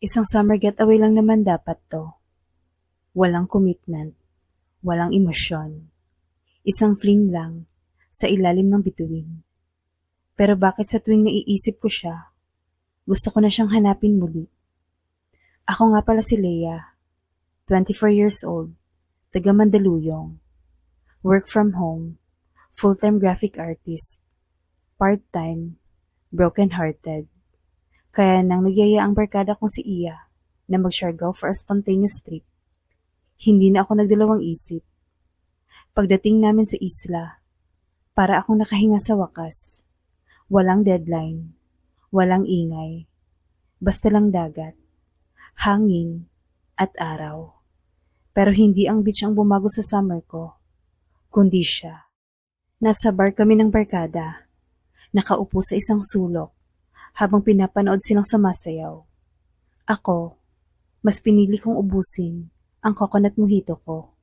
Isang summer getaway lang naman dapat to. Walang commitment, walang emosyon. Isang fling lang sa ilalim ng bituin. Pero bakit sa tuwing naiisip ko siya, gusto ko na siyang hanapin muli. Ako nga pala si Leia, 24 years old, taga Mandaluyong. Work from home, full-time graphic artist, part-time, broken-hearted. Kaya nang nagyaya ang barkada kong si Iya na mag-Siargao for a spontaneous trip, hindi na ako nagdalawang isip. Pagdating namin sa isla, para akong nakahinga sa wakas. Walang deadline, walang ingay, basta lang dagat, hangin, at araw. Pero hindi ang beach ang bumago sa summer ko, kundi siya. Nasa bar kami ng barkada, nakaupo sa isang sulok, habang pinapanood silang sumasayaw. Ako, mas pinili kong ubusin ang coconut mojito ko.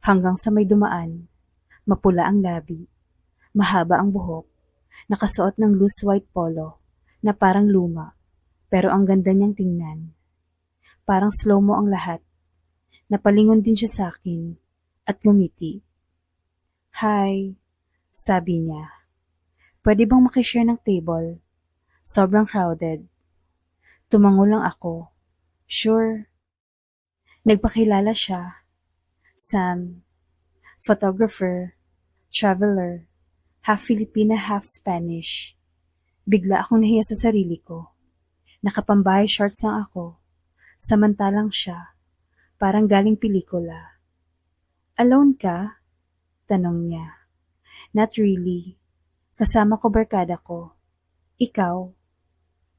Hanggang sa may dumaan, mapula ang labi, mahaba ang buhok, nakasuot ng loose white polo na parang luma, pero ang ganda niyang tingnan. Parang slow mo ang lahat. Napalingon din siya sa akin at ngumiti. Hi, sabi niya. Pwede bang makishare ng table? Sobrang crowded. Tumango lang ako. Sure. Nagpakilala siya. Sam. Photographer. Traveler. Half Filipina, half Spanish. Bigla akong nahiya sa sarili ko. Nakapambahay shorts lang ako. Samantalang siya. Parang galing pelikula. Alone ka? Tanong niya. Not really. Kasama ko barkada ko. Ikaw?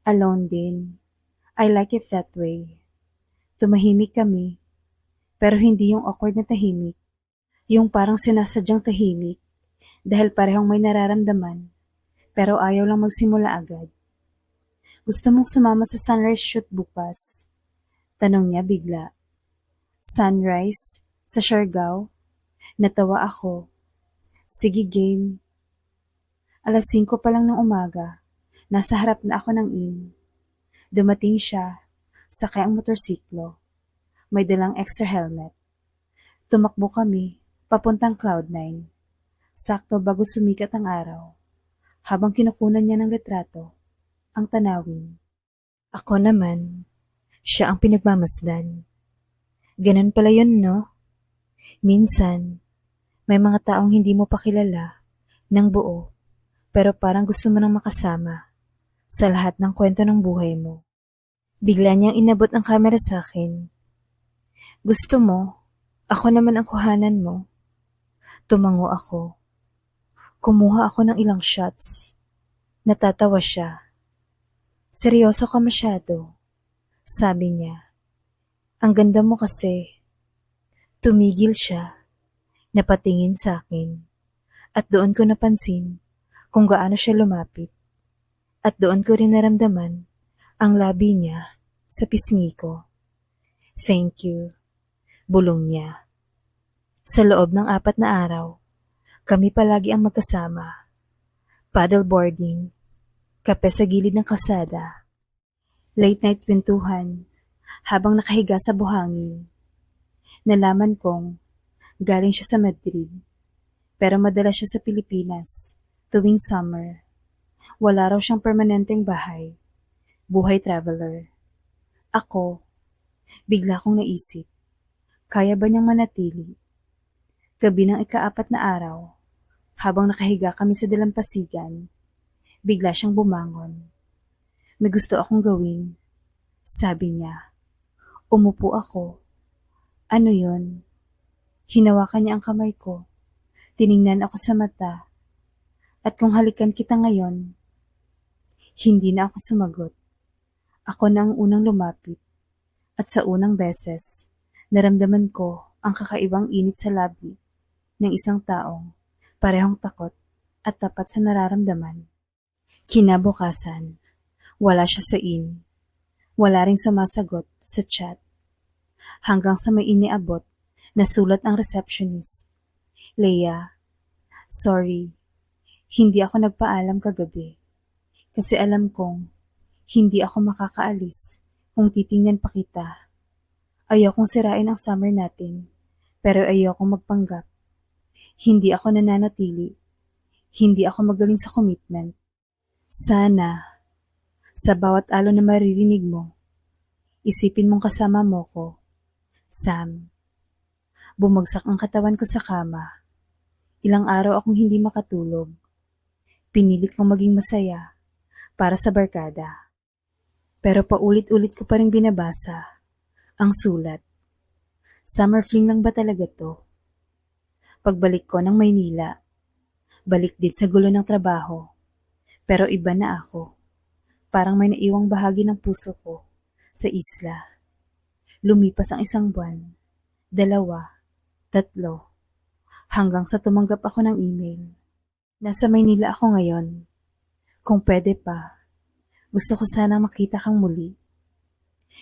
Alone din. I like it that way. Tumahimik kami. Pero hindi yung awkward na tahimik. Yung parang sinasadyang tahimik dahil parehong may nararamdaman pero ayaw lang magsimula agad. Gusto mong sumama sa sunrise shoot bukas? Tanong niya bigla. Sunrise? Sa Siargao? Natawa ako. Sige game. Alas 5 pa lang ng umaga, nasa harap na ako ng inn. Dumating siya, sakay ang motorsiklo. May dalang extra helmet. Tumakbo kami, papuntang Cloud9. Sakto bago sumikat ang araw. Habang kinukunan niya ng litrato, ang tanawin. Ako naman, siya ang pinagmamasdan. Ganun pala yun, no? Minsan, may mga taong hindi mo pa kilala ng buo, pero parang gusto mo nang makasama sa lahat ng kwento ng buhay mo. Bigla niyang inabot ang kamera sa akin. Gusto mo, ako naman ang kuhanan mo. Tumango ako. Kumuha ako ng ilang shots. Natatawa siya. Seryoso ka masyado. Sabi niya. Ang ganda mo kasi. Tumigil siya. Napatingin sa akin. At doon ko napansin kung gaano siya lumapit. At doon ko rin naramdaman ang labi niya sa pisngi ko. Thank you. Bulong niya. Sa loob ng apat na araw, kami palagi ang magkasama. Paddleboarding, kape sa gilid ng kasada, late night kwentuhan, habang nakahiga sa buhangin. Nalaman kong galing siya sa Madrid, pero madalas siya sa Pilipinas tuwing summer. Wala raw siyang permanenteng bahay. Buhay traveler. Ako, bigla kong naisip, kaya ba niyang manatili? Gabi ng ikaapat na araw, habang nakahiga kami sa dalampasigan, bigla siyang bumangon. May gusto akong gawin. Sabi niya. Umupo ako. Ano yon? Hinawakan niya ang kamay ko. Tiningnan ako sa mata. At kung halikan kita ngayon, hindi na ako sumagot. Ako na ang unang lumapit. At sa unang beses, naramdaman ko ang kakaibang init sa labi ng isang taong parehong takot at tapat sa nararamdaman. Kinabukasan, wala siya sa in. Wala ring sumasagot sa chat. Hanggang sa may iniabot, nasulat ang receptionist. Leia, sorry, hindi ako nagpaalam kagabi. Kasi alam kong hindi ako makakaalis kung titingnan pa kita, ayokong sirain ang summer natin, pero ayokong magpanggap. Hindi ako nananatili. Hindi ako magaling sa commitment. Sana, sa bawat alon na maririnig mo, isipin mong kasama mo ko. Sam, bumagsak ang katawan ko sa kama. Ilang araw akong hindi makatulog. Pinilit kong maging masaya para sa barkada. Pero paulit-ulit ko pa rin binabasa ang sulat. Summer fling lang ba talaga to? Pagbalik ko ng Maynila, balik din sa gulo ng trabaho. Pero iba na ako. Parang may naiwang bahagi ng puso ko sa isla. Lumipas ang isang buwan, dalawa, tatlo, hanggang sa tumanggap ako ng email. Nasa Maynila ako ngayon. Kung pwede pa, gusto ko sana makita kang muli.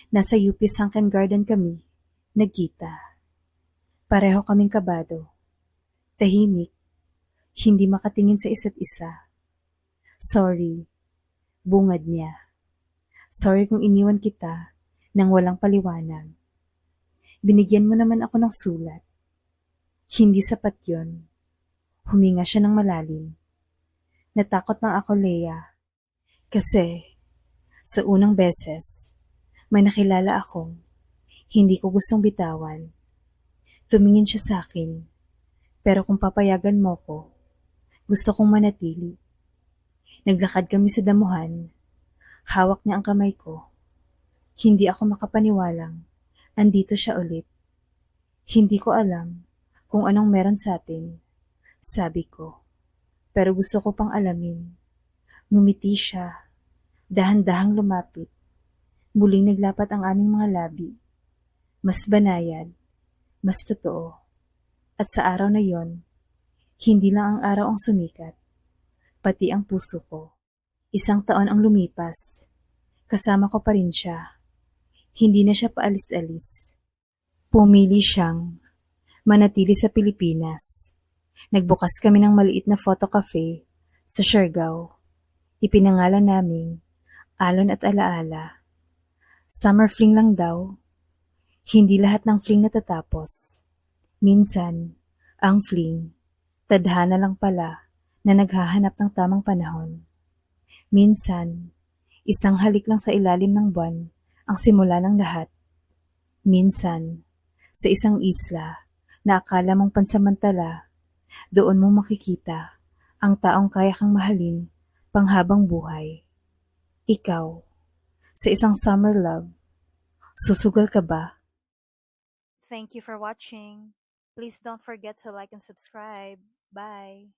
Nasa UP Sunken Garden kami, nagkita. Pareho kaming kabado. Tahimik, hindi makatingin sa isa't isa. Sorry, bungad niya. Sorry kung iniwan kita nang walang paliwanag. Binigyan mo naman ako ng sulat. Hindi sapat yon. Huminga siya ng malalim. Natakot na ako, Leia. Kasi, sa unang beses, may nakilala akong hindi ko gustong bitawan. Tumingin siya sa akin, pero kung papayagan mo ko, gusto kong manatili. Naglakad kami sa damuhan, hawak niya ang kamay ko. Hindi ako makapaniwalang, andito siya ulit. Hindi ko alam kung anong meron sa atin, sabi ko. Pero gusto ko pang alamin. Ngumiti siya, dahan-dahang lumapit. Muling naglapat ang aming mga labi. Mas banayad, mas totoo. At sa araw na yon, hindi lang ang araw ang sumikat, pati ang puso ko. Isang taon ang lumipas. Kasama ko pa rin siya. Hindi na siya paalis-alis. Pumili siyang manatili sa Pilipinas. Nagbukas kami ng maliit na photo cafe sa Siargao. Ipinangalan naming Alon at Alaala. Summer fling lang daw. Hindi lahat ng fling natatapos. Minsan, ang fling, tadhana lang pala na naghahanap ng tamang panahon. Minsan, isang halik lang sa ilalim ng buwan ang simula ng lahat. Minsan, sa isang isla na akala mong pansamantala, doon mo makikita ang taong kaya kang mahalin panghabang buhay. Ikaw, sa isang summer love, susugal ka ba? Thank you for watching. Please don't forget to like and subscribe. Bye.